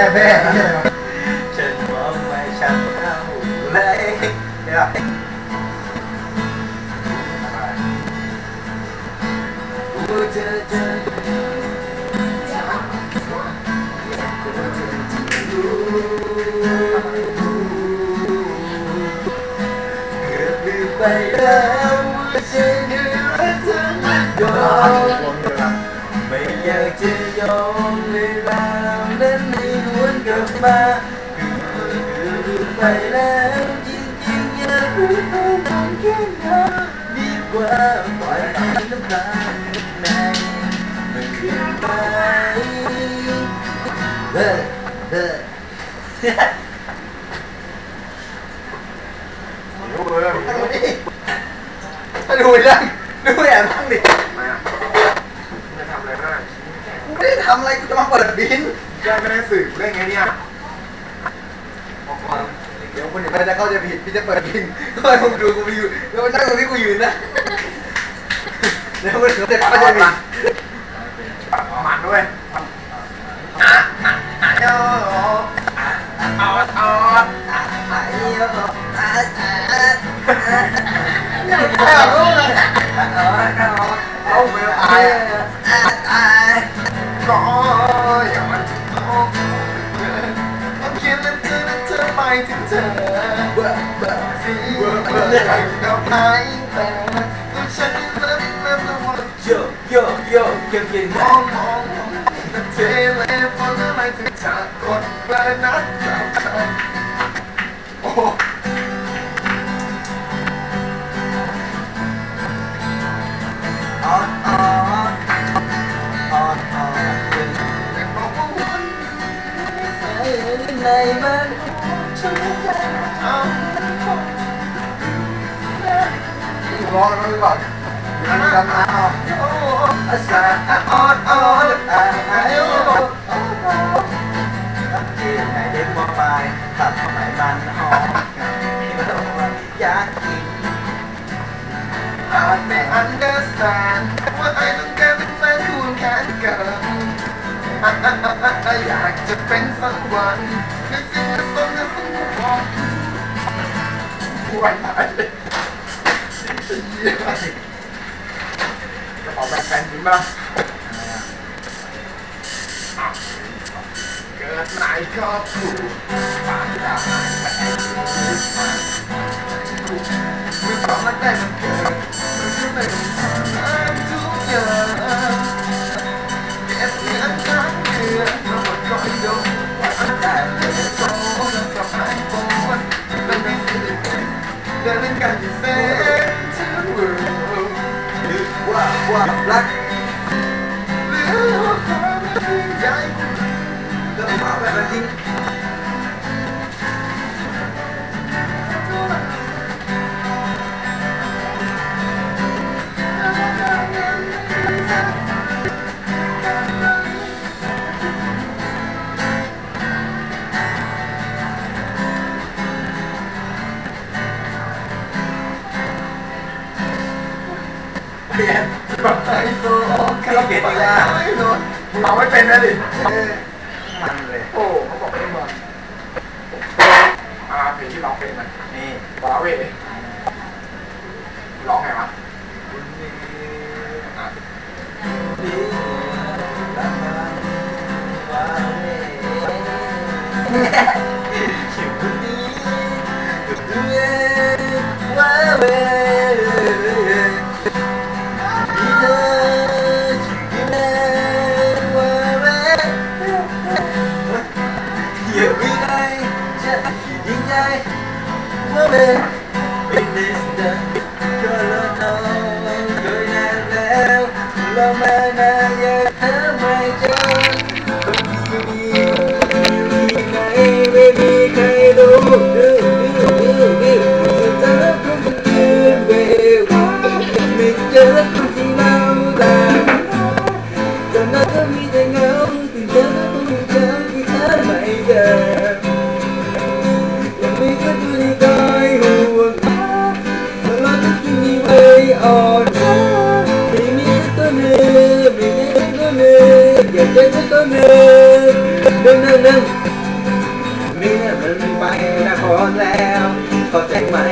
แม่แม่ฉันมองไม่ชัดเท่าไรเนี่ยกูเมาคือลืมไปแล้วจริงๆอย่าเพิ่งไปทำแค่นั้นดีกว่าปล่อยให้น้ำตาในมันเกินไปเฮ้เฮ้ดูเลยดูยังดูแอบบ้างดิไม่ทำอะไรได้กูไม่ได้ทำอะไรกูจะมาเปิดบินแย่ไม่ได้สืบเรื่องไงเนี่ย เดี๋ยวคนอื่นเขาจะเข้าใจผิดพี่จะเปิดบินก็ให้ผมดูกูไปอยู่แล้วมันนั่งตรงที่กูยืนนะเดี๋ยวคนอื่นเขาจะเข้าใจผิดเอามันด้วยเอาเอาเอาเวลาก็อย่า ไปถึงเธอเบื่อเบื่อสิเบื่อเบื่ออยากกับใครแต่ตัวฉันเริ่มเริ่มจะว่าโยโยโยเก็บกินมองมองเทเลฟอนอะไรถึงจะกดกระนัดกับเธอโอ้อ๋ออ๋ออ๋ออ๋อแต่บอกว่าวันในมัน เอาร้องแล้วหรือเปล่านั่นกันนะอาอาสาออดออดอาอาโยที่ไหนเด็กมอปลายตัดไหมบันหอมอยากกินอาจไม่ understand ว่าไอ้ต้องการเป็นแฟนคุณแค่เกินอยากจะเป็นสักวันคือสิ่งที่ต้องการต้อง ป่วยตายเลยกระเป๋าแบรนด์แฟนจริ เดินเล่นกันที่เส้นทา เราไม่เป็นนะดิมันเลยโอ้เขาบอกไม่มันอ่าเพลงที่ร้องเพลงมันนี่ว้าเวร้องไงวะอะดีรักมันว่าเว่ชิวดีดุดเย่ว่าเว่ เงอยากเจอสักตัวหนึ่งหนั่งหนั่งหนั่งมีน่ะมันไปนครแล้วเข้าใหม่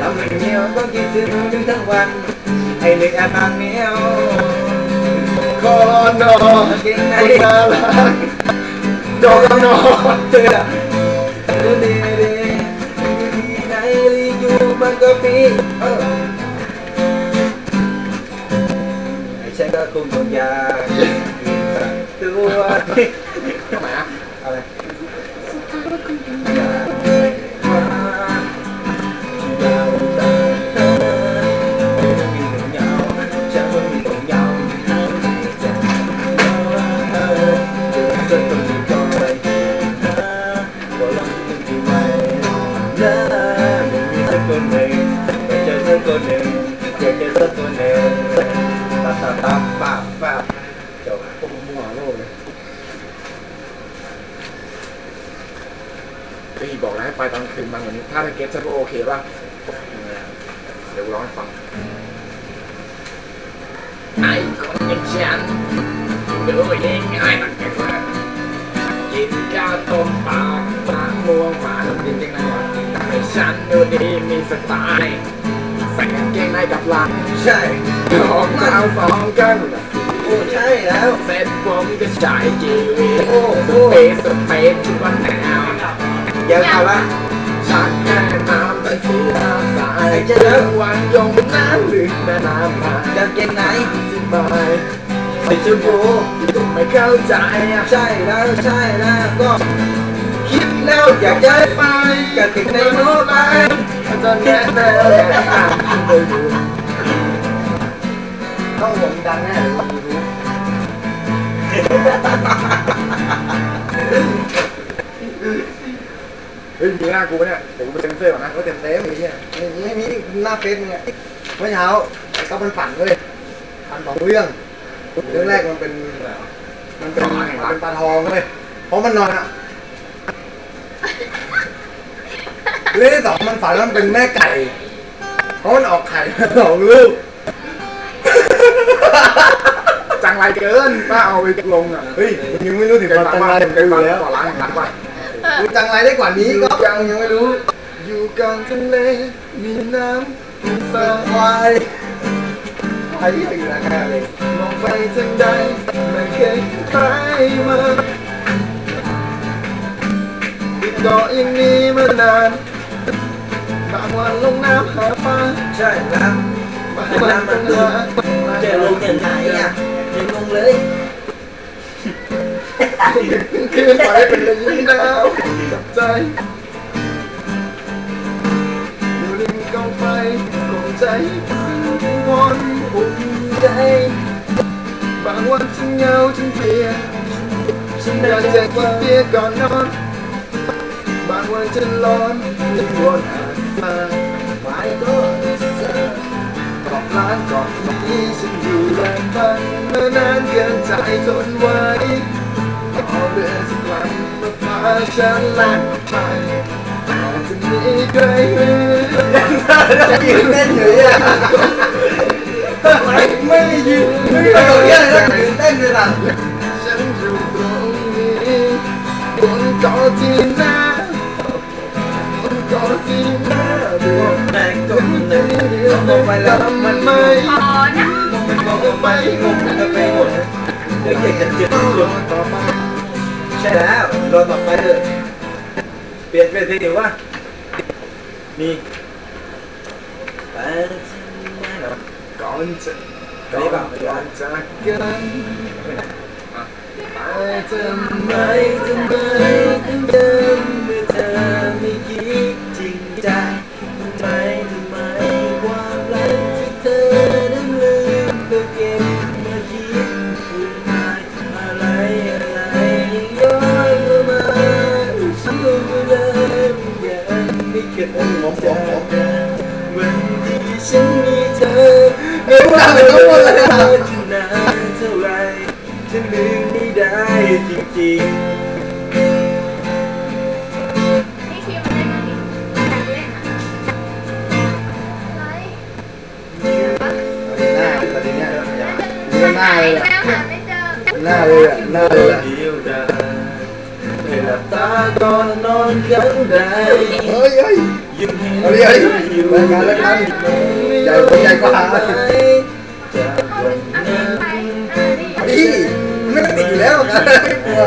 ทำให้เหนียวต้องคิดถึงถึงทั้งวันให้นึกอาการเหนียวคอนอคุณน่ารักโดนอเธอเธอเดเดที่ไหนรีอยู่บางกะปีเออ ไอ้ฉันก็ค ไปตอนคืนบางวันนี้ถ้าจะเก็ตฉันก็โอเคป่ะเดี๋ยวกูร้องให้ฟังไอ้คนอย่างฉันดูยังไงตั้งแต่เกิดกินข้าวต้มปลาปลาม่วงหวานจริงๆนะวะทำให้ฉันดูดีมีสไตล์ใส่กางเกงในกับลายใช่ของเท้าสองข้างโอ้ใช่แล้วเสร็จผมก็ใช้ชีวิตโอ้โหสเปซสเปซทุกวันแนวยังเอาละชักแค่น้ำเป็นสีน้ำสายไอ้เจ้าแล้ววันยงน้ำหรือแม่น้ำมากางเกงไหนที่บายสีชมพูไม่เข้าใจใช่แล้วใช่แล้วก็ คิดแล้วอยากจะไปกางเกงในโน้ตไปอาจารย์แนะแนวแนะนไปดูต้องวงดังแน่เลยว่ารู้เฮ้ยมีหน้ากูปะเนี่ยเดี๋ยวกูไปเซ็นเซอร์ก่อนนะว่าเต็มเต็มไอ้เหี้ยไม่มีไม่มีหน้าเฟซมึงอะเมื่อเช้าก็มันฝันเลยฝันสองเรื่องเรื่องแรกมันเป็นมันเป็นมันเป็นปลาทองเลยเพราะมันนอนอะเรื่องที่สองมันฝันว่ามันเป็นแม่ไก่เพราะมันออกไข่มาสองลูกจังไรเกินป้าเอาไปลงอะเฮ้ยมึงยังไม่รู้ถึงความจังไรของกูอยู่แล้วต่อร้านแห่งรักป่ะกูจังไรได้กว่านี้ก็ยังยังไม่รู้ อยู่กลางทะเลมีน้ำมีปลาควายควายที่อยู่ราคาเลยมองไปทางใดไม่เคยใครมาติดเกาะอย่างนี้มานานบางวันลงน้ำหาปลาใช่แล้วบางวันต้องหาจะลงยังไงอะยังลงเลย คืนไปเป็นระยิงดาวจับใจอยู่ริมกองไฟกองใจวอนอุ่นใจบางวันฉันเหงาฉันเพลียฉันอยากจะกินเบียร์ก่อนนอน บางวันฉันร้อนฉันวนหาทาไว้ก็เจอกอบร้านก่อนที่ฉันอยู่แดนพันเมื่อนานเกินใจทนไว้ ขอเรือสักลำมาพาฉันแล่นไปอาจจะมีใครเหมือนจะยืนเต้นอยู่เนี่ยไม่ยืนไม่ยืนเนี่ยแล้วยืนเต้นเล ใช่แล้วมันไม่พอนะมันมองไปงงไปหมดเดี๋ยวอยากจะเจ็บต้องรลองต่อไปใช่แล้วรอต่อไปเถอะเปลี่ยนเป็นทีเดียวว่ามีไปไม่หรอกก่อนจะก่อนจะกกันไปทำไมทำไมทำไม một đời mình thì chính vì thơ em đã phải đúng rồi là chừng nào เท่าไรฉันลืมไม่ได้จริงๆหน้าเลยหน้าเลยหน้าเลยหลับตาก่อนนอนกันได้เฮ้ย เฮ้ยยังเห็นเอาดิเอาดิอยู่รายการรายการใหญ่กว่าใหญ่กว่าจากเข้าวันถึงอันนั้นี้นไปอ่านี่พี่ไม่ต้องติดอยู่แล้วกันไม่กลัว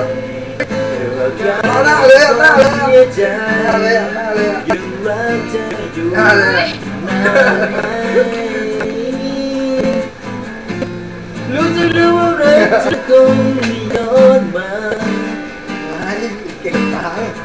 เอาหน้าเลยเอาหน้าเลยเสียใจหน้าเลยอะหน้าเลยอะยังรักเธออยู่หน้าเลยอะรู้จะรู้ว่ารักเธอคงไม่ย้อนมาไอ้เก่งตังรู้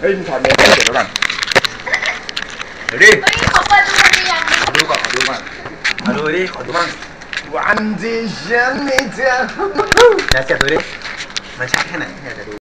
เฮ้ยมึงถอดเนื้อเก็บไว้ก่อนเดี๋ยวดิเฮ้ยเขาเปิดดูมันยังขอดูก่อนขอดูก่อนขอดูดิขอดูบ้างวันที่ฉันมีเธอเดี๋ยวเสียบดูดิมันชัดแค่ไหนอยากจะดู